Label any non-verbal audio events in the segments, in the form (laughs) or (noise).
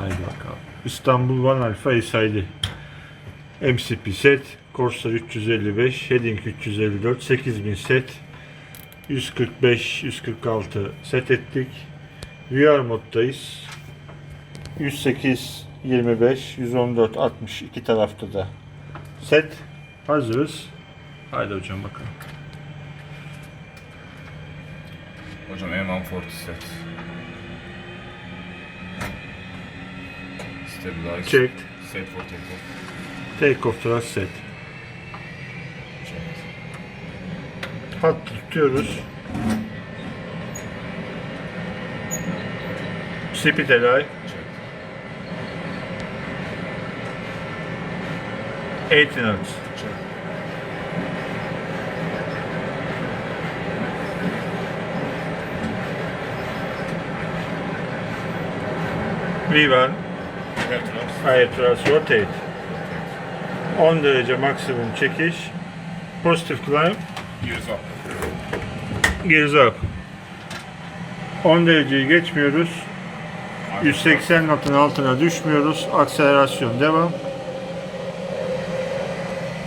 Haydi bakalım. İstanbul One Alpha SID. MCP set. Corsair 355. Heading 354. 8000 set. 145, 146 set ettik. VR moddayız. 108, 25, 114, 60 iki tarafta da set. Hazırız. Haydi hocam bakalım. Hocam M140 set. Stabilize. Checked. Set for takeoff. Take off thrust set. Checked. Hat tutuyoruz. Speed delay. Checked. 18 knots. Checked. V1. Air thrust. Higher thrust rotate. 10 derece maksimum çekiş. Positive climb. Gears up. Gears up. 10 dereceyi geçmiyoruz. 180 knotun altına düşmüyoruz. Akselerasyon devam.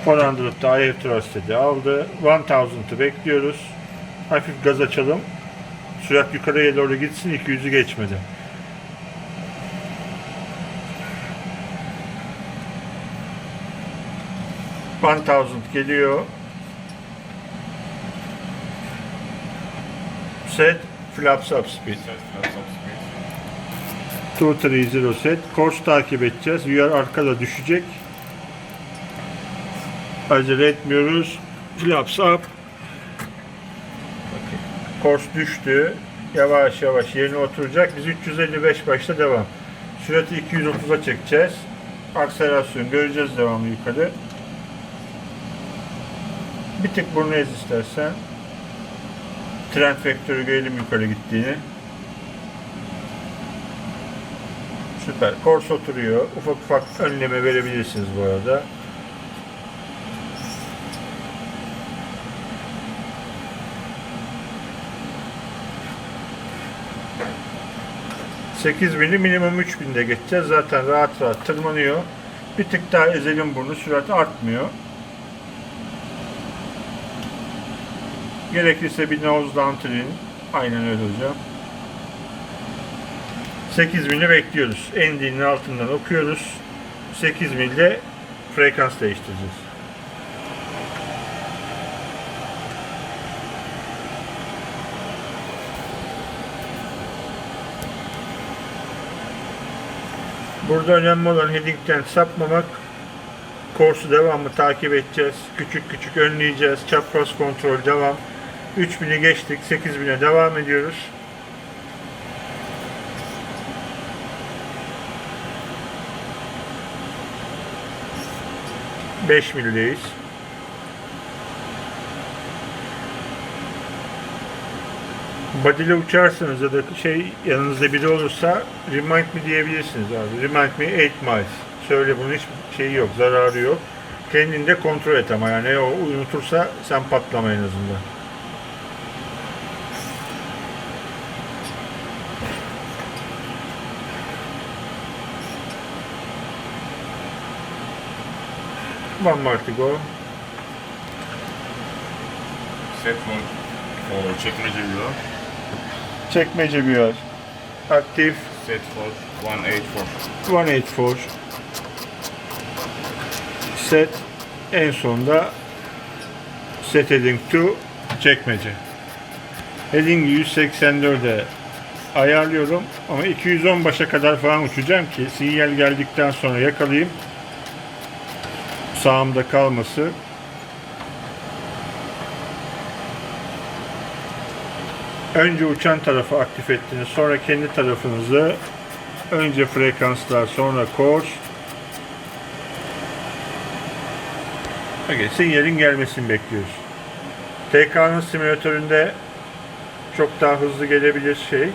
400'da IF thrust dedi aldı. 1000'ı bekliyoruz. Hafif gaz açalım. Sürat yukarıya doğru gitsin 200'ü geçmedi. One thousand geliyor. Set flaps up speed. Set flaps up speed. 230 set. Course takip edeceğiz. VR arkada düşecek. Acele etmiyoruz. Flaps up. Course düştü. Yavaş yavaş yerine oturacak. Biz 355 başta devam. Süratı 230'a çekeceğiz. Akselerasyon göreceğiz devamlı yukarı. Bir tık burnu ez istersen. Trend vektörü görelim yukarı gittiğini. Süper. Kors oturuyor. Ufak ufak önleme verebilirsiniz bu arada. ...8000'i minimum 3000'de geçeceğiz. Zaten rahat rahat tırmanıyor. Bir tık daha ezelim burnu. Sürat artmıyor. Gerekirse bir nose trim. Aynen öyle hocam. 8000'i bekliyoruz. Endinin altından okuyoruz. 8000 ile frekans değiştireceğiz. Burada önemli olan heading'den sapmamak. Korsu devamlı takip edeceğiz. Küçük küçük önleyeceğiz. Çapraz kontrol devam. 3000'i geçtik. 8000'e devam ediyoruz. 5 mildeyiz. Badile uçarsanız ya da şey yanınızda biri olursa remind me diyebilirsiniz abi. Remind me 8 miles. Söyle bunun hiçbir şeyi yok, zararı yok. Kendini de kontrol et ama yani o unutursa sen patlama en azından. More to go. Set for, for çekmece diyor. Çekmece bir yer. Aktif Set for 184. 184 set en sonda set heading to çekmece. Heading 184'e ayarlıyorum ama 210 başa kadar falan uçacağım ki sinyal geldikten sonra yakalayayım. Sağımda kalması. Önce uçan tarafı aktif ettiniz, sonra kendi tarafınızı önce frekanslar, sonra course. Okay, sinyalin gelmesini bekliyoruz. TK'nın simülatöründe çok daha hızlı gelebilir şey. Ee,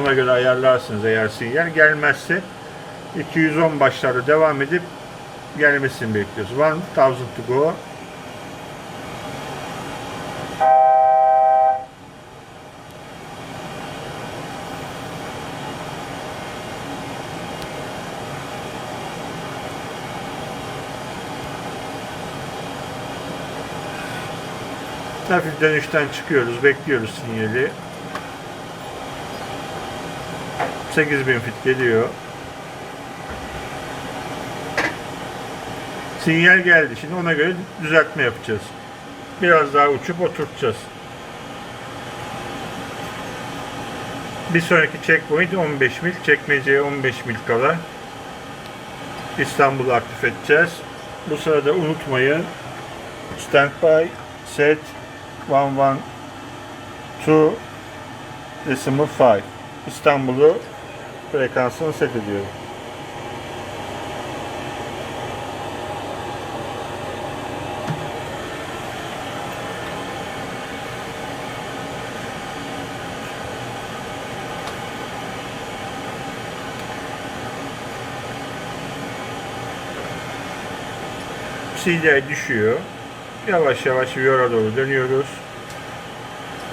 ona göre ayarlarsınız eğer sinyal gelmezse 210 başlarda devam edip gelmesini bekliyoruz. Var mı? Thousand to go. Hafif dönüşten çıkıyoruz, bekliyoruz sinyali. 8000 fit geliyor. Sinyal geldi. Şimdi ona göre düzeltme yapacağız. Biraz daha uçup oturtacağız. Bir sonraki checkpoint 15 mil. Çekmeceye 15 mil kala. İstanbul'u aktif edeceğiz. Bu sırada unutmayın. Standby set 112 decimal 5. İstanbul'u frekansını set ediyorum. CDI düşüyor. Yavaş yavaş Viora doğru dönüyoruz.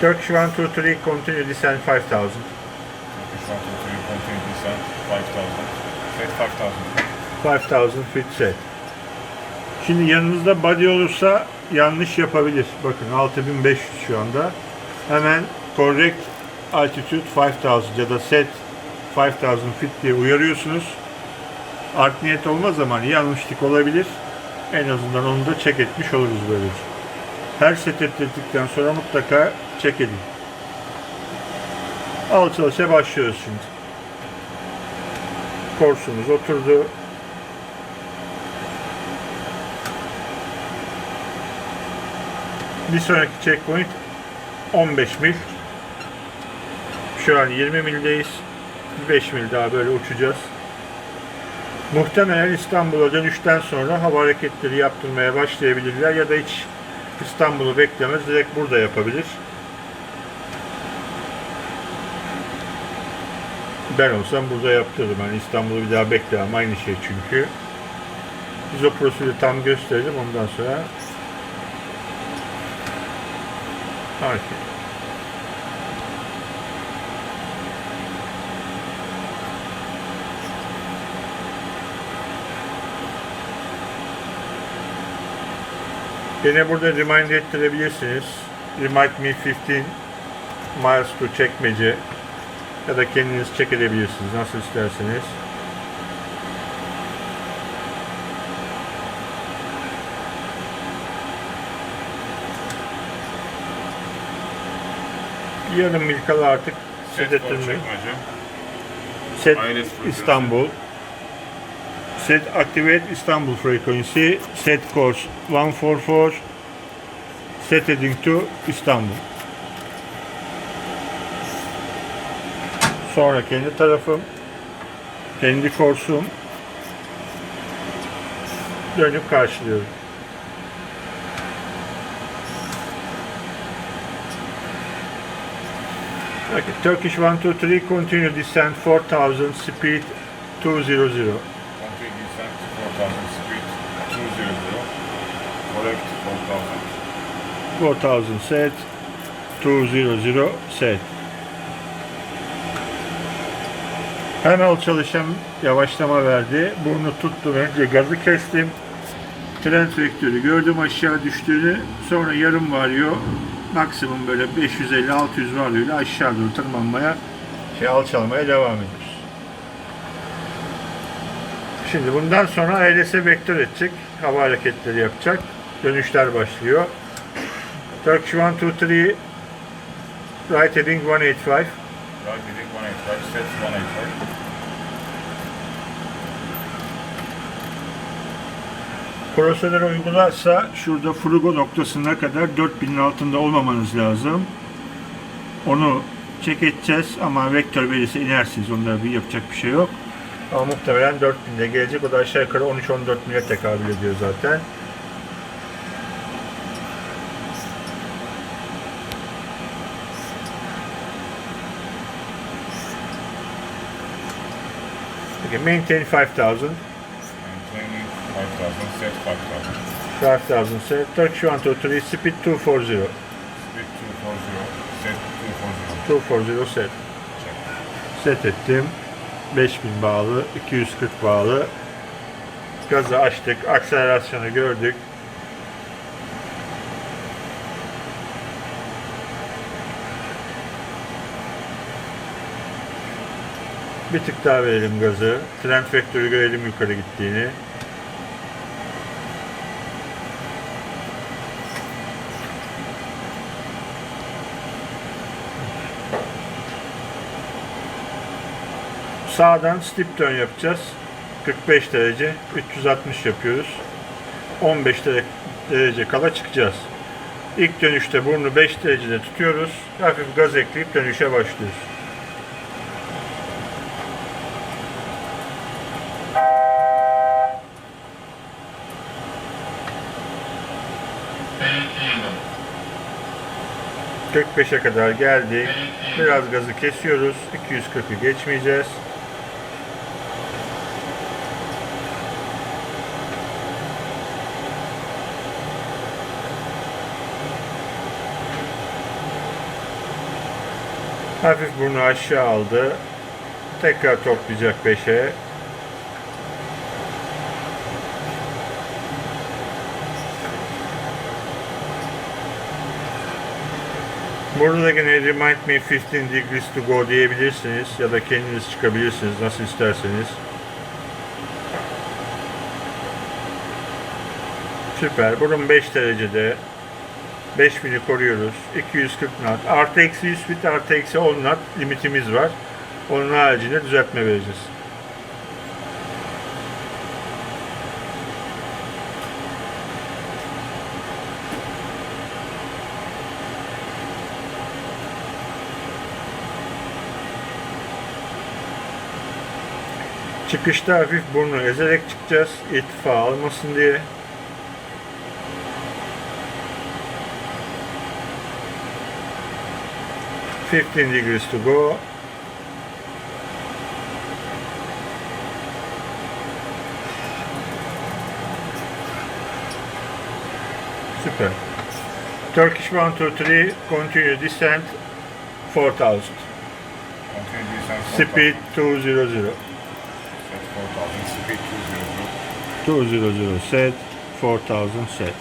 Turkish 1, 2, 3, continue descend 5000. Turkish 1, 2, 3, continue descent, 5000. Set 5000. 5000 feet set. Şimdi yanınızda body olursa yanlış yapabilir. Bakın 6500 şu anda. Hemen correct altitude 5000 ya da set 5000 feet diye uyarıyorsunuz. Art niyet olmaz ama yanlışlık olabilir. En azından onu da check etmiş oluruz böylece. Her set ettirdikten sonra mutlaka check edin. Alçalışa başlıyoruz şimdi. Korsumuz oturdu. Bir sonraki checkpoint 15 mil. Şu an 20 mildeyiz. 5 mil daha böyle uçacağız. Muhtemelen İstanbul'a dönüşten sonra hava hareketleri yaptırmaya başlayabilirler ya da hiç İstanbul'u beklemez direkt burada yapabilir. Ben olsam burada yaptırırım. Yani İstanbul'u bir daha beklemem. Aynı şey çünkü. Biz o prosedürü tam gösterelim ondan sonra hareket. Yine burada remind ettirebilirsiniz. Remind me 15 miles to çekmece ya da kendiniz check edebilirsiniz nasıl isterseniz. Yarım mil kala artık Set set for ettirme. çekmece. Set. İstanbul. Set activate İstanbul frequency. Set course 144. Set heading to İstanbul. Sonra kendi tarafım. Kendi korsum. Dönüp karşılıyorum. Okay, Turkish 1, 2, 3, continue descent 4000, speed 200. Continue descent, 4000, speed 200. Correct, 4000. 4000 set, 200 set. Hemen çalışan yavaşlama verdi. Burnu tuttum. Önce gazı kestim. Trend vektörü gördüm aşağı düştüğünü. Sonra yarım varıyor. Maksimum böyle 550-600 varıyorla aşağı doğru tırmanmaya, şey alçalmaya devam ediyoruz. Şimdi bundan sonra ALS vektör edecek. Hava hareketleri yapacak. Dönüşler başlıyor. Turkish 1, 2, 3, right heading 185. Right heading 185, set 185. Prosedür uygularsa şurada frugo noktasına kadar 4000'in altında olmamanız lazım. Onu check edeceğiz ama vektör verirse inersiniz. Onda bir yapacak bir şey yok. Ama muhtemelen 4000'de gelecek. O da aşağı yukarı 13-14 mile tekabül ediyor zaten. Okay, maintain 5000. Maintaining 5000, set 5000. 5000 set. Turkish 1, 2, 3, speed 240. Speed 240, set 240. 240 set. Check. Set ettim. 5000 bağlı, 240 bağlı. Gazı açtık, akselerasyonu gördük. Bir tık daha verelim gazı. Trend vektörü görelim yukarı gittiğini. Sağdan stip turn yapacağız. 45 derece 360 yapıyoruz. 15 dere- derece kala çıkacağız. İlk dönüşte burnu 5 derecede tutuyoruz. Hafif gaz ekleyip dönüşe başlıyoruz. ...45'e kadar geldik. Biraz gazı kesiyoruz. 240'ı geçmeyeceğiz. Hafif burnu aşağı aldı. Tekrar toplayacak 5'e. Burada da gene remind me 15 degrees to go diyebilirsiniz ya da kendiniz çıkabilirsiniz nasıl isterseniz. Süper. Burun 5 derecede. 5000'i koruyoruz. 240 knot. Artı eksi 100 fit artı eksi 10 knot limitimiz var. Onun haricinde düzeltme vereceğiz. Çıkışta hafif burnu ezerek çıkacağız. İrtifa almasın diye. Fifteen degrees to go. Süper. Turkish 1, 2, 3, continue descent 4000. Continue descent. Speed 200. Set 4000. Speed 200. 200 set, 4000 set.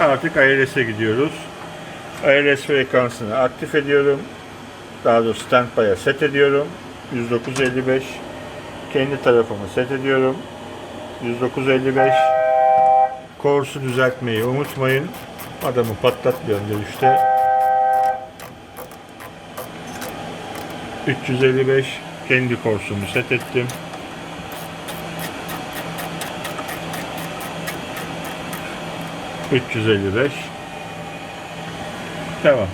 Artık ILS'e gidiyoruz. ILS frekansını aktif ediyorum. Daha doğrusu standby'a set ediyorum. 109.55. Kendi tarafımı set ediyorum. 109.55. Korsu düzeltmeyi unutmayın. Adamı patlatmıyorum dönüşte. 355 kendi korsumu set ettim. ...355... Devam.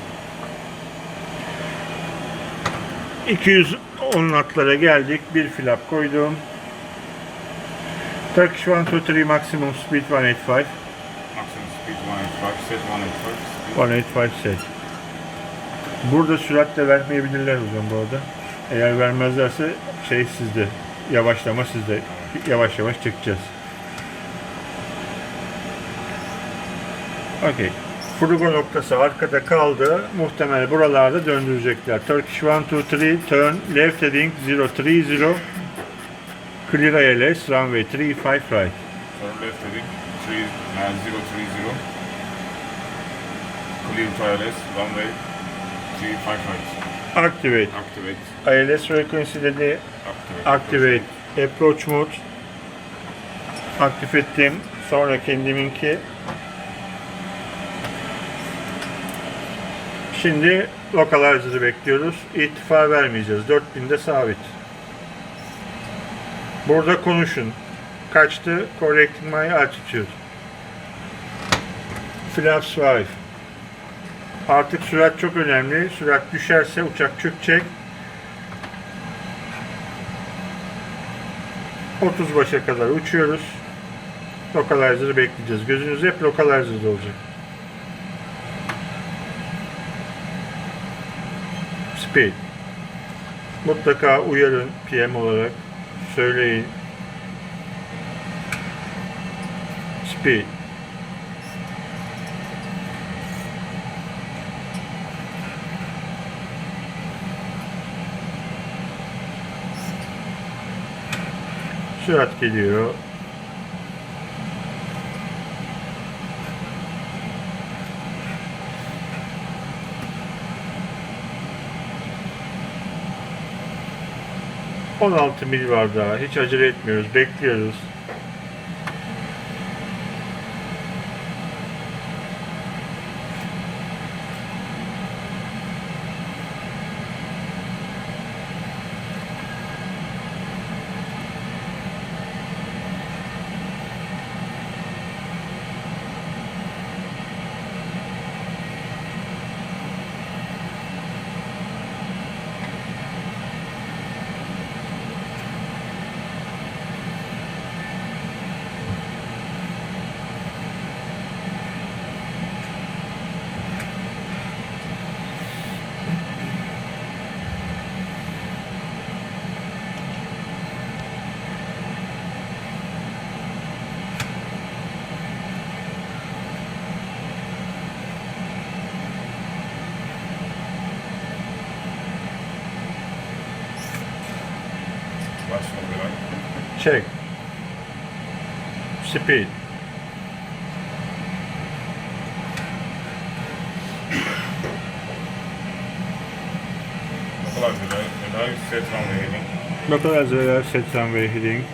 210 knotlara geldik. Bir flap koydum. Turkish 1, 2, 3 maximum speed 185. Maximum speed 185. Set 185. Speed. 185 set. Burada sürat de vermeyebilirler hocam bu arada. Eğer vermezlerse şey sizde. Yavaşlama sizde. Yavaş yavaş çıkacağız. Okey. Furgo noktası arkada kaldı. Muhtemel buralarda döndürecekler. Turkish 1, 2, 3, turn left heading 030. Clear ILS, runway 35 right. Turn left heading 3, uh, 030. Clear to ILS. Runway 35 right. Activate. Activate. ILS frequency dedi. Activate. Activate approach mode aktif ettim. Sonra kendiminki Şimdi localizer'ı bekliyoruz. İrtifa vermeyeceğiz. 4000'de sabit. Burada konuşun. Kaçtı? Correcting my altitude. Flaps 5. Artık sürat çok önemli. Sürat düşerse uçak çökecek. 30 başa kadar uçuyoruz. Localizer'ı bekleyeceğiz. Gözünüz hep localizer'da olacak. Speed. Mutlaka uyarın PM olarak. Söyleyin. Speed. sürat geliyor. ...16 mil var daha. Hiç acele etmiyoruz. Bekliyoruz. Çek. Speed. Ne kadar güzel. Güzel set set runway heading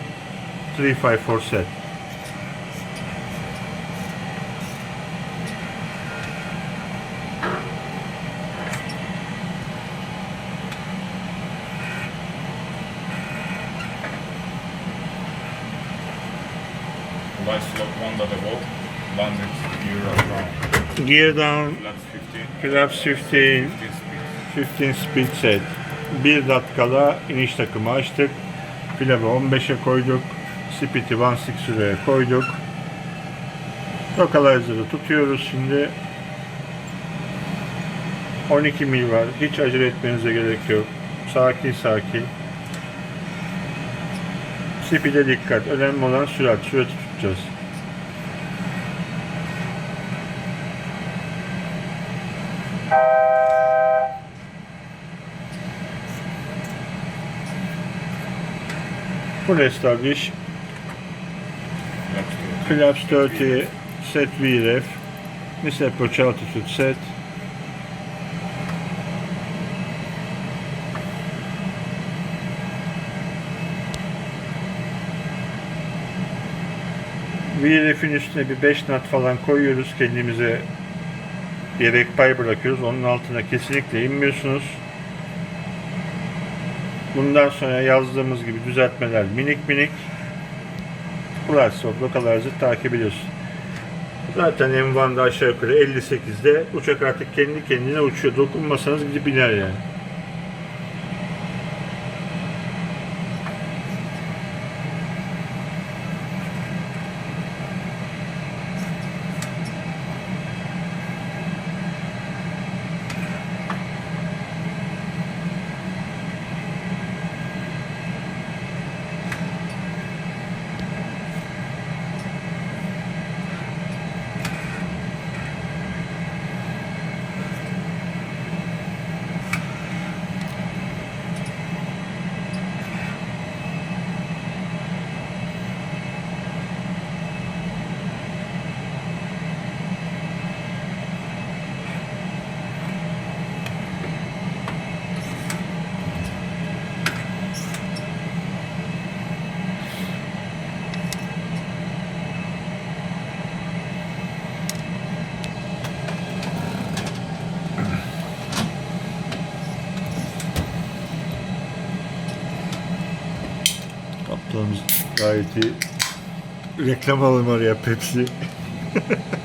354 set. Fly slot 1.0. Landed gear down, Flaps 15. flaps 15, 15 speed. 15 speed set. 1 dakikada iniş takımı açtık. Flap'ı 15'e koyduk. Speed'i 16 süreye koyduk. Localizer'ı tutuyoruz şimdi. 12 mil var. Hiç acele etmenize gerek yok. Sakin sakin. Speed'e dikkat. Önemli olan sürat. Sürati Full establish. Flaps 20. Flaps 30, set VREF, miss approach altitude set. VREF'in üstüne bir 5 knot falan koyuyoruz kendimize yedek pay bırakıyoruz. Onun altına kesinlikle inmiyorsunuz. Bundan sonra yazdığımız gibi düzeltmeler minik minik. Flash Localizer takip ediyorsun. Zaten M1'da aşağı yukarı 58'de uçak artık kendi kendine uçuyor. Dokunmasanız gidip iner yani. Gayet iyi. Reklam alalım oraya Pepsi. (laughs)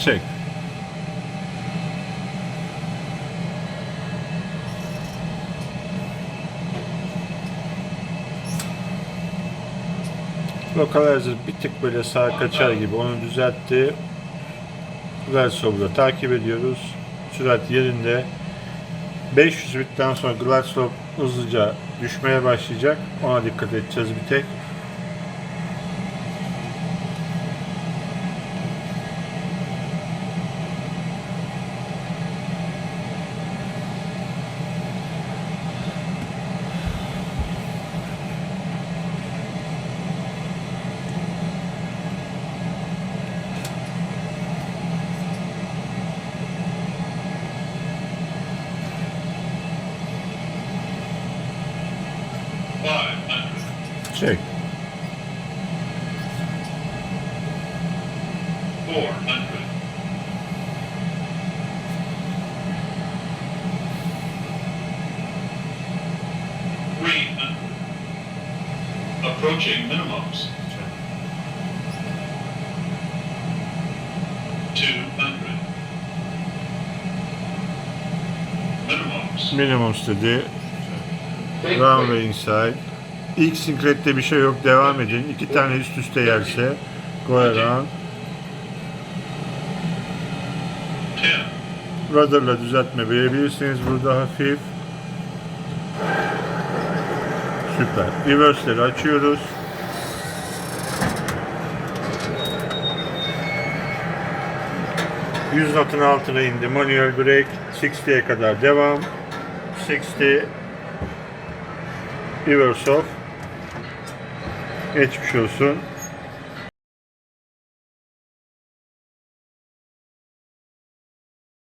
Çek. Lokalizer bir tık böyle sağa kaçar gibi onu düzeltti. Glasslow'da takip ediyoruz. Sürat yerinde. 500 bitten sonra Glasslow hızlıca düşmeye başlayacak. Ona dikkat edeceğiz bir tek. Çek. Four hundred. Three hundred. Approaching minimums. Two hundred. Minimums. Minimum dedi. Runway inside. İlk sinklette bir şey yok. Devam edin. İki tane üst üste gelse. Go around. Ten. Rudder'la düzeltme verebilirsiniz burada hafif. Süper. Reverse'leri açıyoruz. Yüz notun altına indi. Manuel brake 60'ye kadar devam. 60 reverse off. Geçmiş olsun.